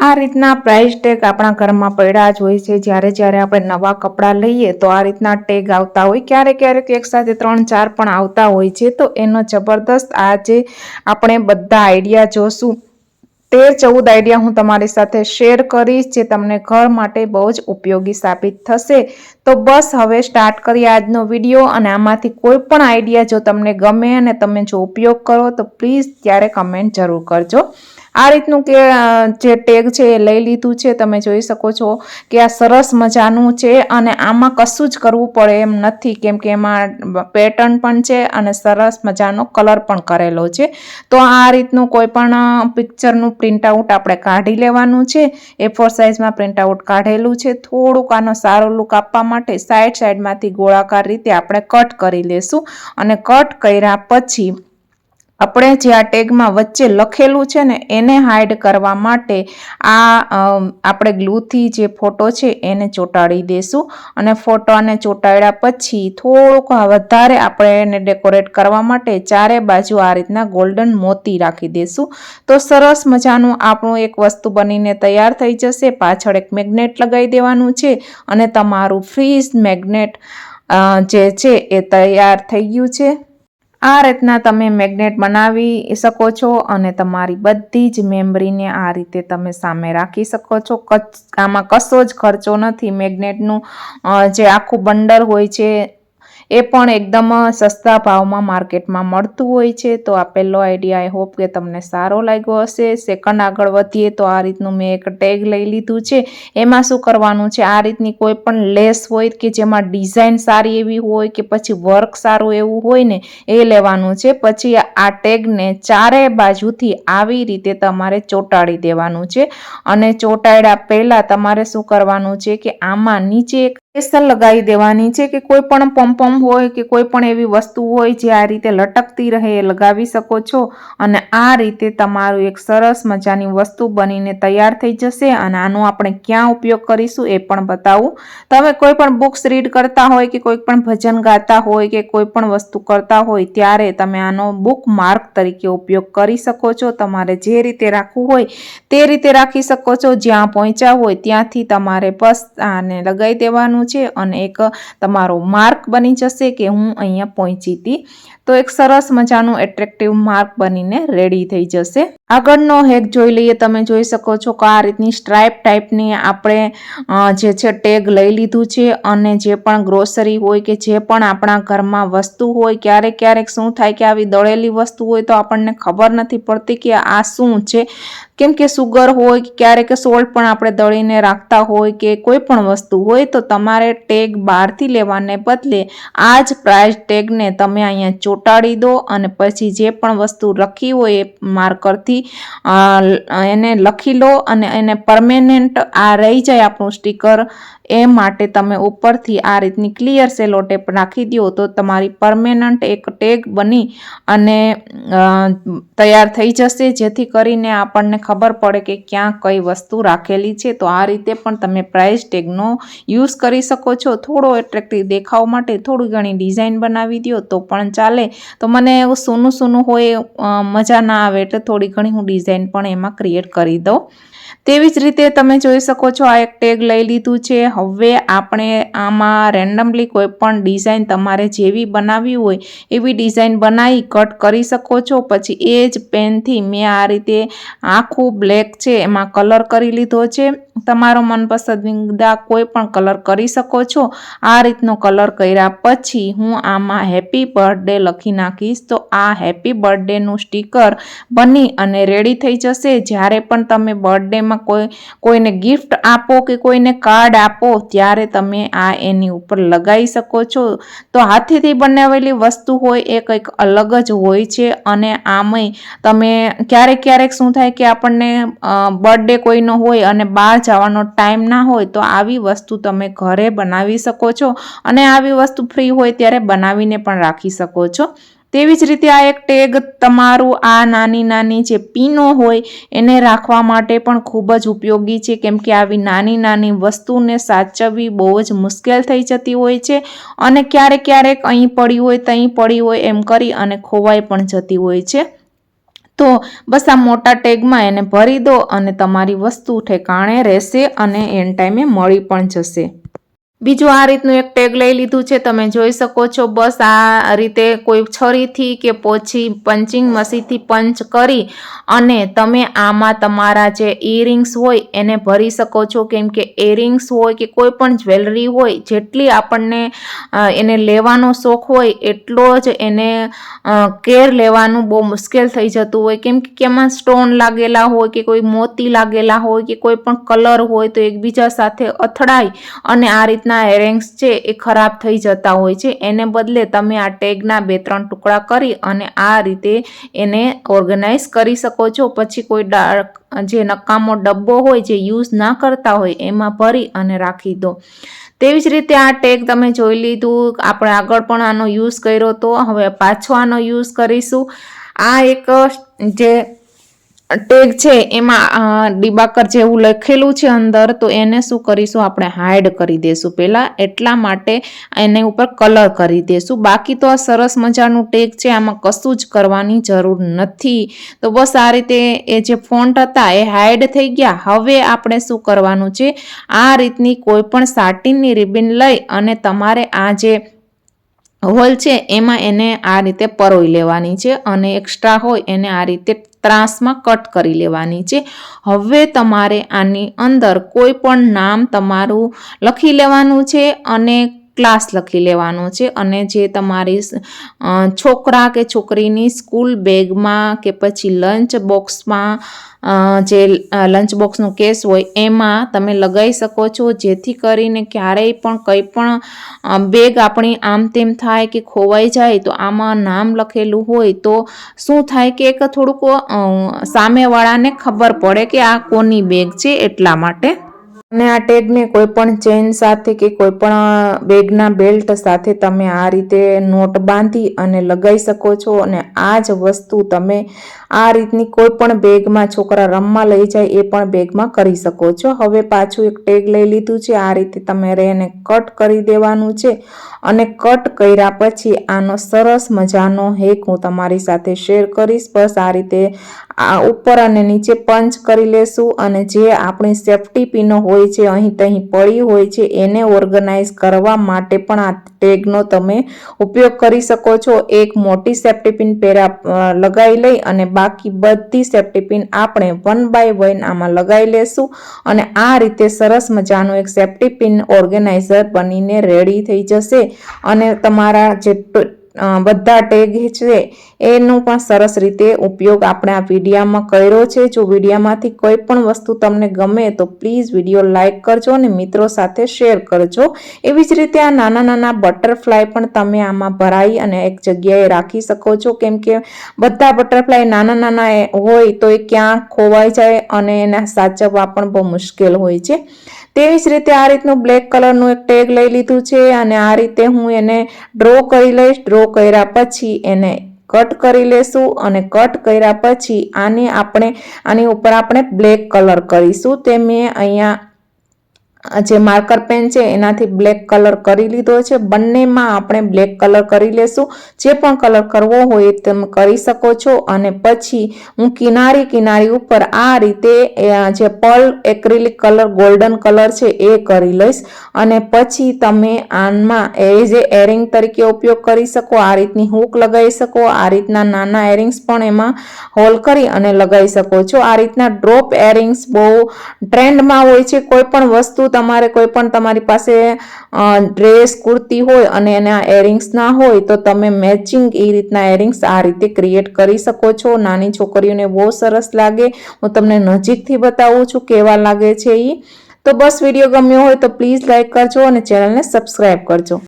આ રીતના price tag આપણા ઘરમાં પડ્યા જ હોય છે. જ્યારે જ્યારે આપણે નવા કપડાં લઈએ તો આ રીતના ટેગ આવતા હોય. ક્યારેક ક્યારેક એકસાથે ત્રણ, ચાર પણ આવતા હોય છે. તો એનો જબરદસ્ત આજે આપણે બધા આઈડિયા જોશું. તેર, ચૌદ આઈડિયા હું તમારી સાથે શેર કરીશ, જે તમને ઘર માટે બહુ જ ઉપયોગી સાબિત થશે. તો બસ હવે સ્ટાર્ટ કરીએ આજનો વીડિયો અને આમાંથી કોઈ પણ આઈડિયા જો તમને ગમે અને તમે જો ઉપયોગ કરો તો પ્લીઝ ત્યારે કમેન્ટ જરૂર કરજો. આ રીતનું કે જે ટેગ છે એ લઈ લીધું છે. તમે જોઈ શકો છો કે આ સરસ મજાનું છે અને આમાં કશું જ કરવું પડે એમ નથી. કેમ કે એમાં પેટર્ન પણ છે અને સરસ મજાનો કલર પણ કરેલો છે. તો આ રીતનું કોઈ પણ પિક્ચરનું પ્રિન્ટ આઉટ આપણે કાઢી લેવાનું છે. એ ફોર સાઇઝમાં પ્રિન્ટ આઉટ કાઢેલું છે. થોડુંક આનો સારો લુક આપવા સાઈડ સાઈડમાંથી ગોળાકાર રીતે આપણે કટ કરી લેશું. અને કટ કર્યા પછી આપણે જે આ ટેગમાં વચ્ચે લખેલું છે ને, એને હાઈડ કરવા માટે આ આપણે ગ્લુથી જે ફોટો છે એને ચોંટાડી દઈશું અને ફોટોને ચોંટાડ્યા પછી થોડુંક વધારે આપણે એને ડેકોરેટ કરવા માટે ચારે બાજુ આ રીતના ગોલ્ડન મોતી રાખી દઈશું તો સરસ મજાનું આપણું એક વસ્તુ બનીને તૈયાર થઈ જશે. પાછળ એક મેગ્નેટ લગાવી દેવાનું છે અને તમારું ફ્રીઝ મેગ્નેટ જે છે એ તૈયાર થઈ ગયું છે. આ રીતના તમે મેગ્નેટ બનાવી શકો છો અને તમારી બધી જ મેમરીને આ રીતે તમે સામે રાખી શકો છો. આમાં કશો જ ખર્ચો નથી મેગ્નેટનું. જે આખું બંડર હોય છે એ પણ એકદમ સસ્તા ભાવમાં માર્કેટમાં મળતું હોય છે. તો આ પહેલો આઈડિયા આઈ હોપ કે તમને સારો લાગ્યો હશે. સેકન્ડ આગળ વધીએ તો આ રીતનું મેં એક ટેગ લઈ લીધું છે. એમાં શું કરવાનું છે? આ રીતની કોઈ પણ લેસ હોય કે જેમાં ડિઝાઇન સારી એવી હોય કે પછી વર્ક સારું એવું હોય ને, એ લેવાનું છે. પછી આ ટેગને ચારે બાજુથી આવી રીતે તમારે ચોંટાડી દેવાનું છે. અને ચોંટાડ્યા પહેલાં તમારે શું કરવાનું છે કે આમાં નીચે એક સ્પેશિયલ લગાવી દેવાની છે કે કોઈ પણ પમ્પમ હોય કે કોઈ પણ એવી વસ્તુ હોય જે આ રીતે લટકતી રહે એ લગાવી શકો છો અને આ રીતે તમારું એક સરસ મજાની વસ્તુ બનીને તૈયાર થઈ જશે અને આનો આપણે ક્યાં ઉપયોગ કરીશું એ પણ બતાવું. તમે કોઈ પણ બુક્સ રીડ કરતા હોય કે કોઈ પણ ભજન ગાતા હોય કે કોઈ પણ વસ્તુ કરતા હોય ત્યારે તમે આનો બુક માર્ક તરીકે ઉપયોગ કરી શકો છો. તમારે જે રીતે રાખવું હોય તે રીતે રાખી શકો છો. જ્યાં પહોંચ્યા હોય ત્યાંથી તમારે બસ આને લગાવી દેવાનું છે અને એક તમારો માર્ક બની જશે કે હું અહીંયા પહોંચી હતી. તો એક સરસ મજાનું એટ્રેક્ટિવ માર્ક બનીને રેડી થઈ જશે. આગળનો હેક જોઈ લઈએ, તમે જોઈ શકો છો કે આ રીતની સ્ટ્રાઇપ ટાઈપની આપણે જે છે ટેગ લઈ લીધું છે અને જે પણ ગ્રોસરી હોય કે જે પણ આપણા ઘરમાં વસ્તુ હોય, ક્યારેક ક્યારેક શું થાય કે આવી દળેલી વસ્તુ હોય તો આપણને ખબર નથી પડતી કે આ શું છે. કેમ કે સુગર હોય કે ક્યારેક સોલ્ટ પણ આપણે દળીને રાખતા હોય કે કોઈ પણ વસ્તુ હોય તો તમારે ટેગ બહારથી લેવાને બદલે આ જ પ્રાઇસ ટેગને તમે અહીંયા ચોંટાડી દો અને પછી જે પણ વસ્તુ લખી હોય એ માર્કરથી એને લખી લો અને એને પરમેનન્ટ આ રહી જાય આપણું સ્ટીકર એ માટે તમે ઉપરથી આ રીતની ક્લિયર સેલો ટેપ રાખી દો તો તમારી પરમેનન્ટ એક ટેગ બની અને તૈયાર થઈ જશે. જેથી કરીને આપણને ખબર પડે કે ક્યાં કઈ વસ્તુ રાખેલી છે, તો આ રીતે પણ તમે પ્રાઇસ ટેગનો યુઝ કરી શકો છો. થોડો એટ્રેક્ટિવ દેખાવ માટે થોડી ઘણી ડિઝાઇન બનાવી દો તો પણ ચાલે. તો મને સૂનું સૂનું હોય મજા ના આવે એટલે થોડી ઘણી હું ડિઝાઇન પણ એમાં ક્રિએટ કરી દઉં. તેવી જ રીતે તમે જોઈ શકો છો, આ એક ટેગ લઈ લીધું છે. હવે આપણે આમાં રેન્ડમલી કોઈ પણ ડિઝાઇન તમારે જેવી બનાવવી હોય, એવી ડિઝાઇન બનાવી કટ કરી શકો છો. પછી એ જ પેનથી મેં આ રીતે આખું બ્લેક છે, એમાં કલર કરી લીધો છે. તમારો મનપસંદીદા કોઈ પણ કલર કરી શકો છો. આ રીતનો કલર કર્યા પછી હું આમાં હેપી બર્થડે લખી નાખીશ. તો આ હેપી બર્થડેનું સ્ટીકર બની અને રેડી થઈ જશે. જ્યારે પણ તમે બર્થડેમાં કોઈ, કોઈને ગિફ્ટ આપો કે કોઈને કાર્ડ આપો, ત્યારે તમે આ એની ઉપર લગાવી શકો છો. તો હાથેથી બનાવેલી વસ્તુ હોય એ કંઈક અલગ જ હોય છે. અને આમય તમે ક્યારેક ક્યારેક શું થાય કે આપણને બર્થડે કોઈનો હોય અને બહાર જવાનો ટાઈમ ના હોય તો આવી વસ્તુ તમે ઘરે બનાવી શકો છો અને આવી વસ્તુ ફ્રી હોય ત્યારે બનાવીને પણ રાખી શકો છો. તેવી જ રીતે આ એક ટેગ તમારું આ નાની નાની જે પીનો હોય એને રાખવા માટે પણ ખૂબ જ ઉપયોગી છે. કેમ કે આવી નાની નાની વસ્તુને સાચવવી બહુ જ મુશ્કેલ થઈ જતી હોય છે અને ક્યારેક ક્યારેક અહીં પડી હોય ત્યાં પડી હોય એમ કરી અને ખોવાઈ પણ જતી હોય છે. તો બસ આ મોટા ટેગમાં એને ભરી દો અને તમારી વસ્તુ ઠેકાણે રહેશે અને એન ટાઈમે મળી પણ જશે. બીજું આ રીતનું એક ટેગ લઈ લીધું છે. તમે જોઈ શકો છો, બસ આ રીતે કોઈ છરીથી કે પછી પંચિંગ મશીનથી પંચ કરી અને તમે આમાં તમારા જે ઇયરિંગ્સ હોય એને ભરી શકો છો. કેમ કે ઇયરિંગ્સ હોય કે કોઈ પણ જ્વેલરી હોય, જેટલી આપણને એને લેવાનો શોખ હોય, એટલો જ એને કેર લેવાનું બહુ મુશ્કેલ થઈ જતું હોય. કેમ કે કેમાં સ્ટોન લાગેલા હોય કે કોઈ મોતી લાગેલા હોય કે કોઈ પણ કલર હોય તો એકબીજા સાથે અથડાય અને આ રીતના રીતના એરિંગ્સ છે એ ખરાબ થઈ જતા હોય છે. એને બદલે તમે આ ટેગના બે ત્રણ ટુકડા કરી અને આ રીતે એને ઓર્ગેનાઇઝ કરી શકો છો. પછી કોઈ જે નકામો ડબ્બો હોય જે યુઝ ના કરતા હોય એમાં ભરી અને રાખી દો. તેવી જ રીતે આ ટેગ તમે જોઈ લીધું. આપણે આગળ પણ આનો યુઝ કર્યો તો હવે પાછો આનો યુઝ કરીશું. આ એક જે ટેગ છે, એમાં ડિબાકર જેવું લખેલું છે અંદર, તો એને શું કરીશું આપણે હાઈડ કરી દઈશું પહેલાં એટલા માટે એને ઉપર કલર કરી દઈશું બાકી તો આ સરસ મજાનું ટેગ છે, આમાં કશું જ કરવાની જરૂર નથી. તો બસ આ રીતે એ જે ફોન્ટ હતા એ હાઈડ થઈ ગયા. હવે આપણે શું કરવાનું છે, આ રીતની કોઈ પણ સાટીનની રિબિન લઈ અને તમારે આ જે હોલ છે, એમાં એને આ રીતે પરોઈ લેવાની છે અને એક્સ્ટ્રા હોય એને આ રીતે ત્રાસમાં કટ કરી લેવાની છે. હવે તમારે આની અંદર કોઈ પણ નામ તમારું લખી લેવાનું છે અને ક્લાસ લખી લેવાનો છે અને જે તમારી છોકરા કે છોકરીની સ્કૂલ બેગમાં કે પછી લંચ બોક્સમાં જે લંચ બોક્સનો કેસ હોય એમાં તમે લગાવી શકો છો. જેથી કરીને ક્યારેય પણ કંઈ પણ બેગ આપણી આમ તેમ થાય કે ખોવાઈ જાય તો આમાં નામ લખેલું હોય તો શું થાય કે એક થોડુંક સામેવાળાને ખબર પડે કે આ કોની બેગ છે એટલા માટે. અને આ ટેગને કોઈ પણ ચેન સાથે કે કોઈ પણ બેગના બેલ્ટ સાથે તમે આ રીતે નોટ બાંધી અને લગાવી શકો છો અને આ જ વસ્તુ તમે આ રીતની કોઈ પણ બેગમાં છોકરા રમવા લઈ જાય એ પણ બેગમાં કરી શકો છો. હવે પાછું એક ટેગ લઈ લીધું છે. આ રીતે તમે એને કટ કરી દેવાનું છે અને કટ કર્યા પછી આનો સરસ મજાનો હેક હું તમારી સાથે શેર કરીશ. બસ આ રીતે આ ઉપર અને નીચે પંચ કરી લેશું અને જે આપણી સેફટી પિનો હોય છે, અહીં તહીં પડી હોય છે, એને ઓર્ગનાઇઝ કરવા માટે પણ આ ટેગનો તમે ઉપયોગ કરી શકો છો. એક મોટી સેફટી પિન પહેરા લગાવી લઈ અને બાકી બધી સેફટી પિન આપણે વન બાય વન આમાં લગાવી લેશું અને આ રીતે સરસ મજાનું એક સેફટી પિન ઓર્ગેનાઇઝર બનીને રેડી થઈ જશે. અને તમારા જે બધા ટેગ છે, એનો પણ સરસ રીતે ઉપયોગ આપણે આ વિડીયામાં કર્યો છે. જો વિડીયામાંથી કોઈ પણ વસ્તુ તમને ગમે તો પ્લીઝ વીડિયો લાઇક કરજો અને મિત્રો સાથે શેર કરજો. એવી જ રીતે આ નાના નાના બટરફ્લાય પણ તમે આમાં ભરાઈ અને એક જગ્યાએ રાખી શકો છો. કેમ કે બધા બટરફ્લાય નાના નાના હોય તો એ ક્યાં ખોવાઈ જાય અને એને સાચવવા પણ બહુ મુશ્કેલ હોય છે. તેવી જ રીતે આ રીતનું બ્લેક કલરનું એક ટેગ લઈ લીધું છે અને આ રીતે હું એને ડ્રો કરી લઈશ. ડ્રો કર્યા પછી એને કટ કરી લેશું અને કટ કર્યા પછી આને આપણે, આની ઉપર આપણે બ્લેક કલર કરીશું. તે મેં અહીંયા જે માર્કર પેન છે, એનાથી બ્લેક કલર કરી લીધો છે. બંનેમાં આપણે બ્લેક કલર કરી લેશું. જે પણ કલર કરવો હોય તમે કરી શકો છો. અને પછી હું કિનારી કિનારી ઉપર આ રીતે જે pearl acrylic colour, golden colour છે, એ કરી લઈશ. અને પછી તમે આનમાં એ જે એરિંગ તરીકે ઉપયોગ કરી શકો, આ રીતની હૂક લગાવી શકો, આ રીતના નાના એરિંગ્સ પણ એમાં હોલ કરી અને લગાવી શકો છો. આ રીતના ડ્રોપ એરિંગ્સ બહુ ટ્રેન્ડમાં હોય છે. કોઈ પણ વસ્તુ તમારે કોઈ પણ તમારી પાસે ડ્રેસ, કુર્તી હોય અને એના એરિંગ્સ ના હોય, તો તમે મેચિંગ એ રીતના એરિંગ્સ આ રીતે ક્રિએટ કરી શકો છો. નાની છોકરીઓને બહુ સરસ લાગે. હું તમને નજીકથી બતાવું છું કેવા લાગે છે એ તો બસ વીડિયો ગમ્યો હોય તો પ્લીઝ લાઈક કરજો અને ચેનલને સબસ્ક્રાઈબ કરજો.